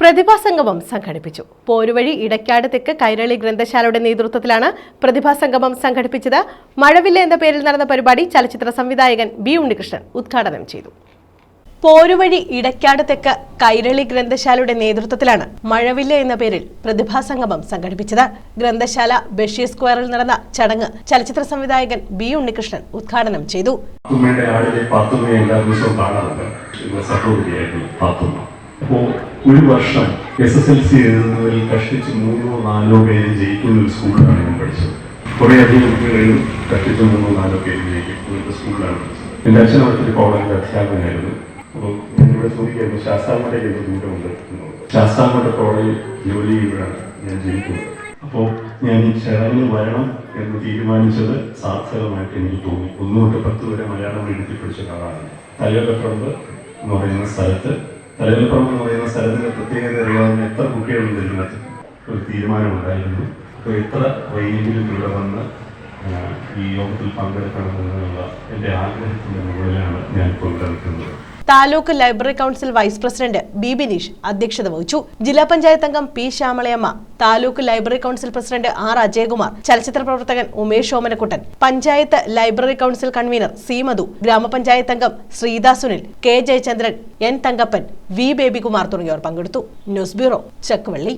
പ്രതിഭാസംഗമം സംഘടിപ്പിച്ചു. പോരുവഴി ഇടയ്ക്കാട് തെക്ക് കൈരളി ഗ്രന്ഥശാലയുടെ നേതൃത്വത്തിലാണ് പ്രതിഭാസംഗമം സംഘടിപ്പിച്ചത്. മഴവില്ല എന്ന പേരിൽ നടന്ന പരിപാടി ചലച്ചിത്ര സംവിധായകൻ ബി ഉണ്ണികൃഷ്ണൻ ഉദ്ഘാടനം ചെയ്തു. പോരുവഴി ഇടയ്ക്കാട് തെക്ക് കൈരളി ഗ്രന്ഥശാലയുടെ നേതൃത്വത്തിലാണ് മഴവില്ല എന്ന പേരിൽ പ്രതിഭാസംഗമം സംഘടിപ്പിച്ചത്. ഗ്രന്ഥശാല ബഷീർ സ്ക്വയറിൽ നടന്ന ചടങ്ങ് ചലച്ചിത്ര സംവിധായകൻ ബി ഉണ്ണികൃഷ്ണൻ ഉദ്ഘാടനം ചെയ്തു. അപ്പോൾ ഒരു വർഷം എസ് എസ് എൽ സി എഴുതുന്നതിൽ കഷ്ടിച്ച് മൂന്നോ നാലോ പേര് ജയിക്കുന്ന ഒരു സ്കൂളിലാണ് ഞാൻ പഠിച്ചത്. കുറേ അധികം കുട്ടികളിലും കഷ്ടിച്ച് മൂന്നോ നാലോ പേര് ജയിക്കും. ഒരു സ്കൂളിലാണ് പഠിച്ചത്. എന്റെ അച്ഛൻ അവിടുത്തെ കോളേജിൽ അധ്യാപകനായിരുന്നു. അപ്പോൾ ഞാനിവിടെ ചോദിക്കായിരുന്നു ശാസ്താംകോട്ടയ്ക്ക് എന്ത് ദൂരമുണ്ട് എന്നുള്ളത്. ശാസ്താംകോട്ട കോളേജിൽ ജോലി ചെയ്യുമ്പോഴാണ് ഞാൻ ജയിക്കുന്നത് അപ്പോൾ ഞാൻ ഈ ചടങ്ങിൽ വരണം എന്ന് തീരുമാനിച്ചത് സാർത്ഥകമായിട്ട് എനിക്ക് തോന്നി. ഒന്നു തൊട്ട് പത്ത് വരെ മലയാളം എഴുതി പഠിച്ച ഒരാളാണ് തലയോലപ്പറമ്പ് എന്ന് പറയുന്ന സ്ഥലത്ത് തലയോലപ്പറമ്പ് എന്ന് പറയുന്ന സ്ഥലത്തിന്റെ പ്രത്യേകത അറിയാവുന്ന എത്ര കുട്ടികളുണ്ട് ഇതിനകത്ത്? ഒരു തീരുമാനമുണ്ടായിരുന്നു അപ്പോൾ എത്ര വൈകിയെങ്കിലും ഇവിടെ വന്ന് ഈ യോഗത്തിൽ പങ്കെടുക്കണമെന്നുള്ള എന്റെ ആഗ്രഹത്തിന്റെ മുകളിലാണ് ഞാൻ ഇപ്പോൾ നിൽക്കുന്നത്. Taluk library council vice president B Bineesh അധ്യക്ഷത വഹിച്ചു. ജില്ലാ പഞ്ചായത്ത് അംഗം P Shyamalayamma taluk library council president R Ajayakumar ചലച്ചിത്ര പ്രവർത്തകൻ Umesh Omanakuttan panchayat library council convener C Madhu ഗ്രാമപഞ്ചായത്ത് അംഗം Shreeda Sunil K Jayachandran N Thankappan V Babykumar തുടങ്ങിയവർ പങ്കെടുത്തു. News bureau Chakkuvalli